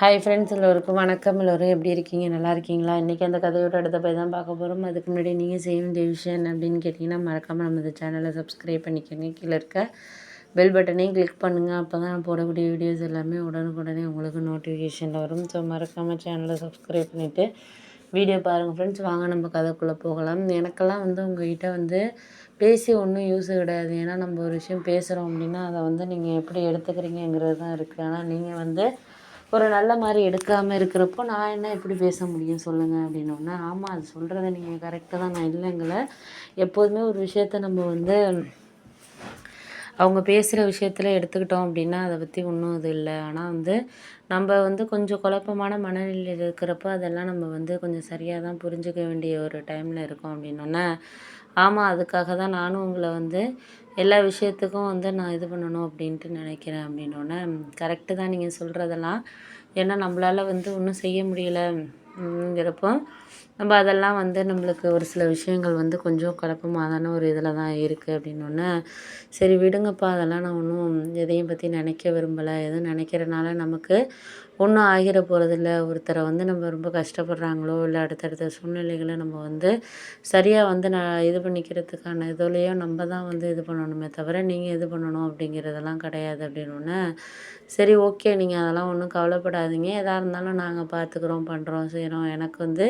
Hi friends எல்லோருக்கும் வணக்கம். எல்லோரும் எப்படி இருக்கீங்க? நல்லா இருக்கீங்களா? இன்றைக்கி அந்த கதையோட அடுத்த போய் தான் பார்க்க போகிறோம் அதுக்கு முன்னாடி நீங்கள் செய்ய வேண்டிய விஷயம் என்ன அப்படின்னு கேட்டிங்கன்னா மறக்காமல் நம்ம இந்த சேனலை சப்ஸ்கிரைப் பண்ணிக்கோங்க. கீழே இருக்க பெல் பட்டனையும் கிளிக் பண்ணுங்கள் அப்போ தான் நான் போடக்கூடிய வீடியோஸ் எல்லாமே உடனுக்குடனே உங்களுக்கு நோட்டிஃபிகேஷனில் வரும். ஸோ மறக்காமல் சேனலை சப்ஸ்கிரைப் பண்ணிவிட்டு வீடியோ பாருங்கள் ஃப்ரெண்ட்ஸ் வாங்க நம்ம கதைக்குள்ளே போகலாம். எனக்கெல்லாம் வந்து உங்கள்கிட்ட வந்து பேசி ஒன்றும் யூஸ் கிடையாது. ஏன்னா நம்ம ஒரு விஷயம் பேசுகிறோம் அப்படின்னா அதை வந்து நீங்கள் எப்படி எடுத்துக்கிறீங்கங்கிறது தான் இருக்குது ஆனால் நீங்கள் வந்து ஒரு நல்ல மாதிரி எடுக்காமல் இருக்கிறப்போ நான் என்ன எப்படி பேச முடியும் சொல்லுங்கள் அப்படின்னோடனே ஆமாம் அது சொல்கிறத நீங்கள் கரெக்டாக தான் நான் இல்லைங்களை. எப்போதுமே ஒரு விஷயத்த நம்ம வந்து அவங்க பேசுகிற விஷயத்தில் எடுத்துக்கிட்டோம் அப்படின்னா அதை பற்றி ஒன்றும் இது இல்லை. ஆனால் வந்து நம்ம வந்து கொஞ்சம் குழப்பமான மனநிலையில் இருக்கிறப்போ அதெல்லாம் நம்ம வந்து கொஞ்சம் சரியாக தான் புரிஞ்சுக்க வேண்டிய ஒரு டைமில் இருக்கோம் அப்படின்னோடனே ஆமாம் அதுக்காக தான் நானும் உங்களை வந்து எல்லா விஷயத்துக்கும் வந்து நான் இது பண்ணணும் அப்படின்ட்டு நினைக்கிறேன் அப்படின்னோடனே கரெக்டு தான் நீங்கள் சொல்கிறதெல்லாம் ஏன்னா நம்மளால் வந்து ஒன்றும் செய்ய ங்கிறப்போ நம்ம அதெல்லாம் வந்து நம்மளுக்கு ஒரு சில விஷயங்கள் வந்து கொஞ்சம் குழப்பமாதான ஒரு இதில் தான் இருக்குது அப்படின்னோடனே சரி விடுங்கப்பா. அதெல்லாம் நான் ஒன்றும் எதையும் பற்றி நினைக்க விரும்பலை. எதுவும் நினைக்கிறனால நமக்கு ஒன்றும் ஆகிட போகிறதில்ல ஒருத்தரை வந்து நம்ம ரொம்ப கஷ்டப்படுறாங்களோ இல்லை அடுத்தடுத்த சூழ்நிலைகளை நம்ம வந்து சரியாக வந்து நான் இது பண்ணிக்கிறதுக்கான இதுலேயோ நம்ம தான் வந்து இது பண்ணணுமே தவிர நீங்கள் இது பண்ணணும் அப்படிங்கிறதெல்லாம் கிடையாது அப்படின்னோடனே சரி ஓகே. நீங்கள் அதெல்லாம் ஒன்றும் கவலைப்படாதீங்க. எதாக இருந்தாலும் நாங்கள் பார்த்துக்குறோம் பண்ணுறோம் செய்கிறோம் எனக்கு வந்து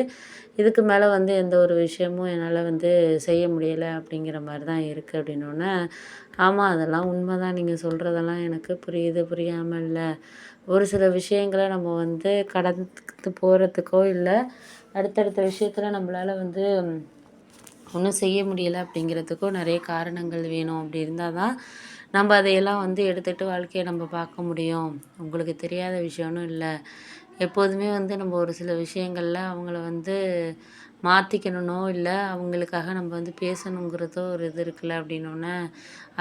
இதுக்கு மேலே வந்து எந்த ஒரு விஷயமும் என்னால் வந்து செய்ய முடியலை அப்படிங்கிற மாதிரி தான் இருக்குது அப்படின்னோடனே ஆமாம் அதெல்லாம் உண்மை தான் நீங்கள் சொல்கிறதெல்லாம் எனக்கு புரியுது. புரியாமல் இல்லை. ஒரு சில விஷயங்களை நம்ம வந்து கடந்து போகிறதுக்கோ இல்லை அடுத்தடுத்த விஷயத்தில் நம்மளால் வந்து ஒன்றும் செய்ய முடியலை அப்படிங்கிறதுக்கும் நிறைய காரணங்கள் வேணும். அப்படி இருந்தால் தான் நம்ம அதையெல்லாம் வந்து எடுத்துகிட்டு வாழ்க்கையை நம்ம பார்க்க முடியும். உங்களுக்கு தெரியாத விஷயம்னு இல்லை. எப்போதுமே வந்து நம்ம ஒரு சில விஷயங்களில் அவங்கள வந்து மாற்றிக்கணுனோ இல்லை அவங்களுக்காக நம்ம வந்து பேசணுங்கிறதோ ஒரு இது இருக்குல்ல அப்படின்னோடனே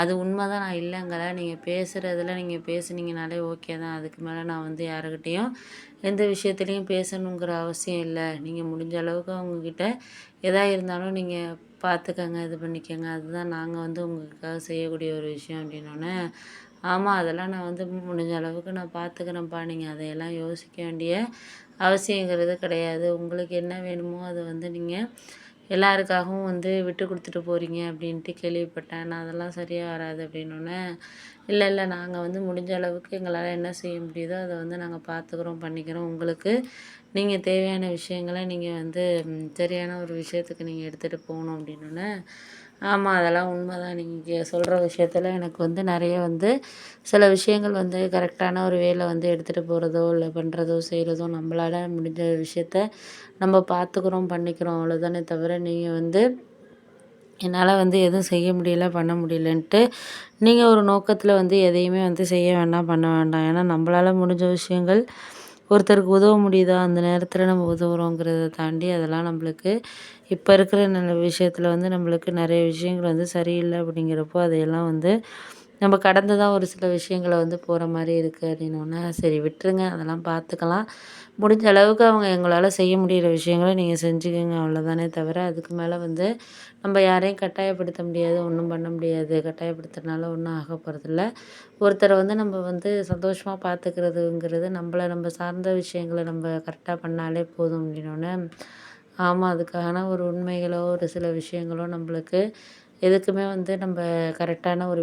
அது உண்மை தான் நான் இல்லைங்கல. நீங்கள் பேசுகிறதுல நீங்கள் பேசுனீங்கனாலே ஓகே தான். அதுக்கு மேலே நான் வந்து யாருக்கிட்டேயும் எந்த விஷயத்துலையும் பேசணுங்கிற அவசியம் இல்லை. நீங்கள் முடிஞ்ச அளவுக்கு அவங்கக்கிட்ட எதாக இருந்தாலும் நீங்கள் பார்த்துக்கங்க இது பண்ணிக்கோங்க. அதுதான் நாங்கள் வந்து உங்களுக்காக செய்யக்கூடிய ஒரு விஷயம் அப்படின்னோடனே ஆமாம் அதெல்லாம் நான் வந்து முடிஞ்ச அளவுக்கு நான் பார்த்துக்கிறேன்ப்பா நீங்கள் அதையெல்லாம் யோசிக்க வேண்டிய அவசியங்கிறது கிடையாது. உங்களுக்கு என்ன வேணுமோ அதை வந்து நீங்கள் எல்லாருக்காகவும் வந்து விட்டு கொடுத்துட்டு போகிறீங்க அப்படின்ட்டு கேள்விப்பட்டேன். நான் அதெல்லாம் சரியாக வராது அப்படின்னோடனே இல்லை இல்லை. நாங்கள் வந்து முடிஞ்ச அளவுக்கு எங்களால் என்ன செய்ய முடியுதோ அதை வந்து நாங்கள் பார்த்துக்குறோம் பண்ணிக்கிறோம். உங்களுக்கு நீங்கள் தேவையான விஷயங்களை நீங்கள் வந்து சரியான ஒரு விஷயத்துக்கு நீங்கள் எடுத்துகிட்டு போகணும் அப்படின்னோடனே ஆமாம் அதெல்லாம் உண்மை தான் நீங்கள் சொல்கிற விஷயத்தில் எனக்கு வந்து நிறைய வந்து சில விஷயங்கள் வந்து கரெக்டான ஒரு வேலை வந்து எடுத்துகிட்டு போகிறதோ இல்லை பண்ணுறதோ செய்கிறதோ நம்மளால் முடிஞ்ச விஷயத்த நம்ம பார்த்துக்குறோம் பண்ணிக்கிறோம். அவ்வளோதானே தவிர நீங்கள் வந்து என்னால் வந்து எதுவும் செய்ய முடியல பண்ண முடியலன்ட்டு நீங்கள் ஒரு நோக்கத்தில் வந்து எதையுமே வந்து செய்ய வேண்டாம் பண்ண வேண்டாம். ஏன்னா நம்மளால் முடிஞ்ச விஷயங்கள் ஒருத்தருக்கு உதவ முடியுதா? அந்த நேரத்தில் நம்ம உதவுறோங்கிறத தாண்டி அதெல்லாம் நம்மளுக்கு இப்போ இருக்கிற நல்ல விஷயத்தில் வந்து நம்மளுக்கு நிறைய விஷயங்கள் வந்து சரியில்லை அப்படிங்கிறப்போ அதையெல்லாம் வந்து நம்ம கடந்து தான் ஒரு சில விஷயங்களை வந்து போகிற மாதிரி இருக்குது அப்படின்னோடனே சரி விட்டுருங்க அதெல்லாம் பார்த்துக்கலாம் முடிஞ்ச அளவுக்கு அவங்க எங்களால் செய்ய முடிகிற விஷயங்களை நீங்கள் செஞ்சுக்கோங்க அவ்வளோதானே தவிர அதுக்கு மேலே வந்து நம்ம யாரையும் கட்டாயப்படுத்த முடியாது ஒன்றும் பண்ண முடியாது கட்டாயப்படுத்துறதுனால ஒன்றும் ஆக போகிறதில்ல ஒருத்தரை வந்து நம்ம வந்து சந்தோஷமாக பார்த்துக்கிறதுங்கிறது நம்மள நம்ம சார்ந்த விஷயங்களை நம்ம கரெக்டாக பண்ணாலே போதும் அப்படின்னோடனே ஆமாம் அதுக்கான ஒரு உண்மைகளோ ஒரு சில விஷயங்களோ நம்மளுக்கு எதுக்குமே வந்து நம்ம கரெக்டான ஒரு